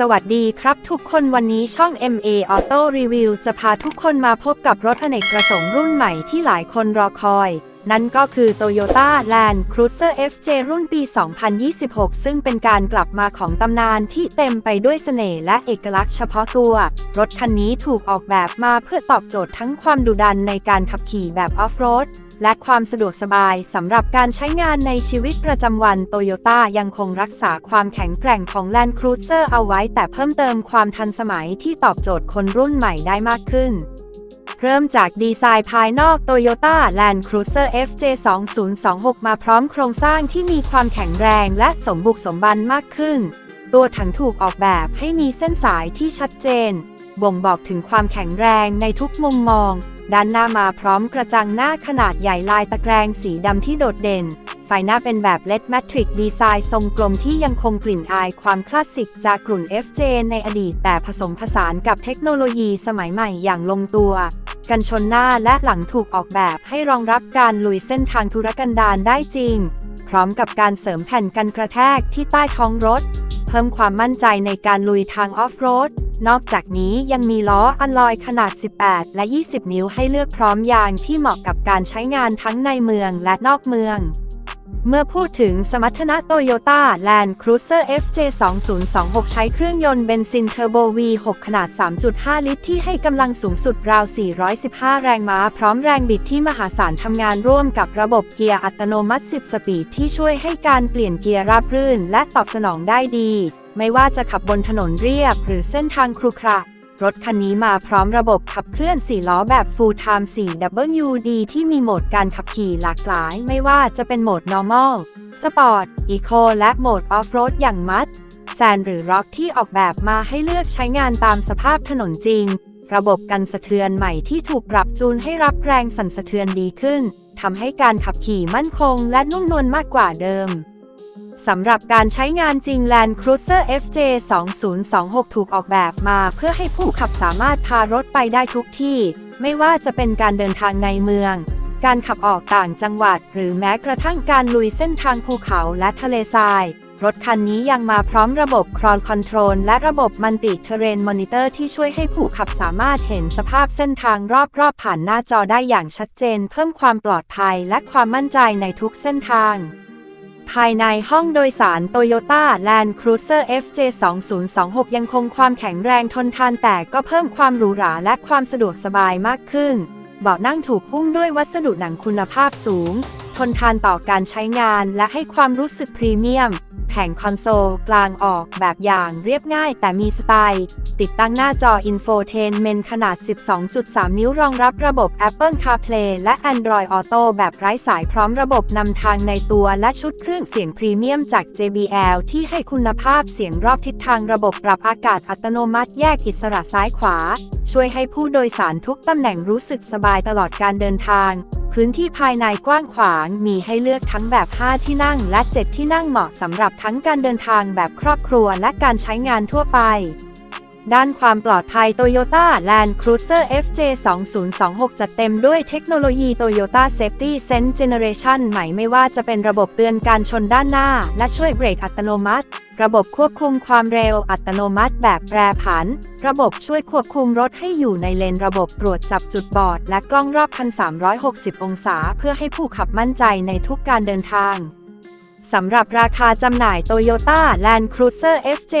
สวัสดีครับทุกคนวันนี้ช่อง MA Auto Review จะพาทุกคนมาพบกับรถอเนกประสงค์รุ่นใหม่ที่หลายคนรอคอย นั่นก็คือ Toyota Land Cruiser FJ รุ่นปี 2026 ซึ่งเป็นการกลับมาของตำนานที่เต็มไปด้วยเสน่ห์และเอกลักษณ์เฉพาะตัว รถคันนี้ถูกออกแบบมาเพื่อตอบโจทย์ทั้งความดุดันในการขับขี่แบบออฟโรด และความสะดวกสบายสำหรับการใช้งานในชีวิตประจำวันโตโยต้ายังคงรักษาความแข็งแกร่งของ Land Cruiser เอาไว้แต่เพิ่มเติมความทันสมัยที่ตอบโจทย์คนรุ่นใหม่ได้มากขึ้นเริ่มจากดีไซน์ภายนอก Toyota Land Cruiser FJ 2026มาพร้อมโครงสร้างที่มีความแข็งแรงและสมบุกสมบันมากขึ้น ตัวถังถูกออกแบบให้มีเส้นสายที่ชัดเจน บ่งบอกถึงความแข็งแรงในทุกมุมมอง ด้านหน้ามาพร้อมกระจังหน้าขนาดใหญ่ลายตะแกรงสีดำที่โดดเด่น ไฟหน้าเป็นแบบเลดแมทริกดีไซน์ทรงกลมที่ยังคงกลิ่นอายความคลาสสิกจากกลุ่น FJ ในอดีตแต่ผสมผสานกับเทคโนโลยีสมัยใหม่อย่างลงตัว กันชนหน้าและหลังถูกออกแบบให้รองรับการลุยเส้นทางธุรกันดารได้จริง พร้อมกับการเสริมแผ่นกันกระแทกที่ใต้ท้องรถ เพิ่มความมั่นใจในการลุยทางออฟโรด นอกจากนี้ยังมีล้ออัลลอยขนาด 18 และ 20 นิ้วให้เลือกพร้อมยางที่เหมาะกับการใช้งานทั้งในเมืองและนอกเมือง เมื่อพูดถึงสมรรถนะ Toyota Land Cruiser FJ 2026 ใช้เครื่องยนต์เบนซินเทอร์โบ V6 ขนาด 3.5 ลิตร ที่ให้กำลังสูงสุดราว 415 แรงม้า พร้อมแรงบิดที่มหาศาลทำงานร่วมกับระบบเกียร์อัตโนมัติ 10 สปีด ที่ช่วยให้การเปลี่ยนเกียร์ราบรื่น และตอบสนองได้ดี ไม่ว่าจะขับบนถนนเรียบ หรือเส้นทางครุขระ รถคันนี้มาพร้อมระบบขับเคลื่อน 4 ล้อแบบ Full Time 4WD ที่มีโหมดการขับขี่หลากหลาย ไม่ว่าจะเป็นโหมด Normal Sport Eco และโหมด Off-road อย่างมัด แซนหรือ Rock ที่ออกแบบมาให้เลือกใช้งานตามสภาพถนนจริง ระบบกันสะเทือนใหม่ที่ถูกปรับจูนให้รับแรงสั่นสะเทือนดีขึ้นทำให้การขับขี่มั่นคงและนุ่มนวลมากกว่าเดิม สำหรับการใช้งานจริง Land Cruiser FJ 2026 ถูกออกแบบมาเพื่อให้ผู้ขับสามารถพารถไปได้ทุกที่ ไม่ว่าจะเป็นการเดินทางในเมือง การขับออกต่างจังหวัด หรือแม้กระทั่งการลุยเส้นทางภูเขาและทะเลทราย รถคันนี้ยังมาพร้อมระบบ Crawl Control และระบบ Multi Terrain Monitor ที่ช่วยให้ผู้ขับสามารถเห็นสภาพเส้นทางรอบๆผ่านหน้าจอได้อย่างชัดเจน เพิ่มความปลอดภัยและความมั่นใจในทุกเส้นทาง ภายในห้องโดยสารโตโยต้าแลนด์ครูเซอร์ FJ 2026ยังคงความแข็งแรงทนทานแต่ก็เพิ่มความหรูหราและความสะดวกสบายมากขึ้น เบาะนั่งถูกหุ้มด้วยวัสดุหนังคุณภาพสูง ทนทานต่อการใช้งานและให้ความรู้สึกพรีเมียม แผงคอนโซลกลางออกแบบอย่างเรียบง่ายแต่มีสไตล์ ติดตั้งหน้าจอ Infotainment ขนาด 12.3 นิ้วรองรับระบบ Apple CarPlay และ Android Auto แบบไร้สายพร้อมระบบนำทางในตัวและชุดเครื่องเสียงพรีเมียมจาก JBL ที่ให้คุณภาพเสียงรอบทิศทางระบบปรับอากาศอัตโนมัติแยกอิสระซ้ายขวา ช่วยให้ผู้โดยสารทุกตำแหน่งรู้สึกสบายตลอดการเดินทาง พื้นที่ภายในกว้างขวาง มีให้เลือกทั้งแบบ 5 ที่นั่งและ 7 ที่นั่งเหมาะสำหรับทั้งการเดินทางแบบครอบครัวและการใช้งานทั่วไป ด้านความปลอดภัย Toyota Land Cruiser FJ 2026 จัดเต็มด้วยเทคโนโลยี Toyota Safety Sense Generation ใหม่ไม่ว่าจะเป็นระบบเตือนการชนด้านหน้า และช่วยเบรกอัตโนมัติ ระบบควบคุมความเร็วอัตโนมัติแบบแปรผัน ระบบช่วยควบคุมรถให้อยู่ในเลนระบบตรวจจับจุดบอด และกล้องรอบ 1,360 องศา เพื่อให้ผู้ขับมั่นใจในทุกการเดินทาง สำหรับราคาจำหน่าย Toyota Land Cruiser FJ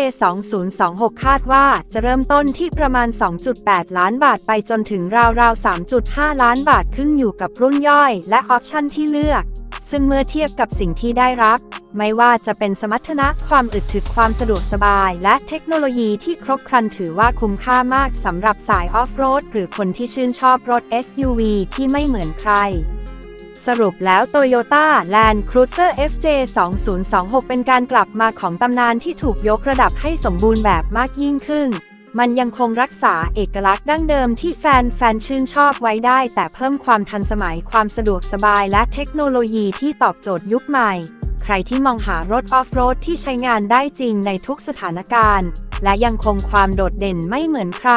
2026 คาดว่าจะเริ่มต้นที่ประมาณ 2.8 ล้านบาทไปจนถึงราวๆ 3.5 ล้านบาทขึ้นอยู่กับรุ่นย่อย และออปชั่นที่เลือก ซึ่งเมื่อเทียบกับสิ่งที่ได้รับ ไม่ว่าจะเป็นสมรรถนะความอึดถึกความสะดวกสบาย และเทคโนโลยีที่ครบครันถือว่าคุ้มค่ามากสำหรับสายออฟโรดหรือคนที่ชื่นชอบรถ SUV ที่ไม่เหมือนใคร สรุปแล้ว Toyota Land Cruiser FJ 2026 เป็นการกลับมาของตำนานที่ถูกยกระดับให้สมบูรณ์แบบมากยิ่งขึ้น มันยังคงรักษาเอกลักษณ์ดั้งเดิมที่แฟนแฟนชื่นชอบไว้ได้ แต่เพิ่มความทันสมัยความสะดวกสบายและเทคโนโลยีที่ตอบโจทย์ยุคใหม่ ใครที่มองหารถออฟโรดที่ใช้งานได้จริงในทุกสถานการณ์ และยังคงความโดดเด่นไม่เหมือนใคร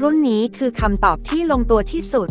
รุ่นนี้คือคำตอบที่ลงตัวที่สุด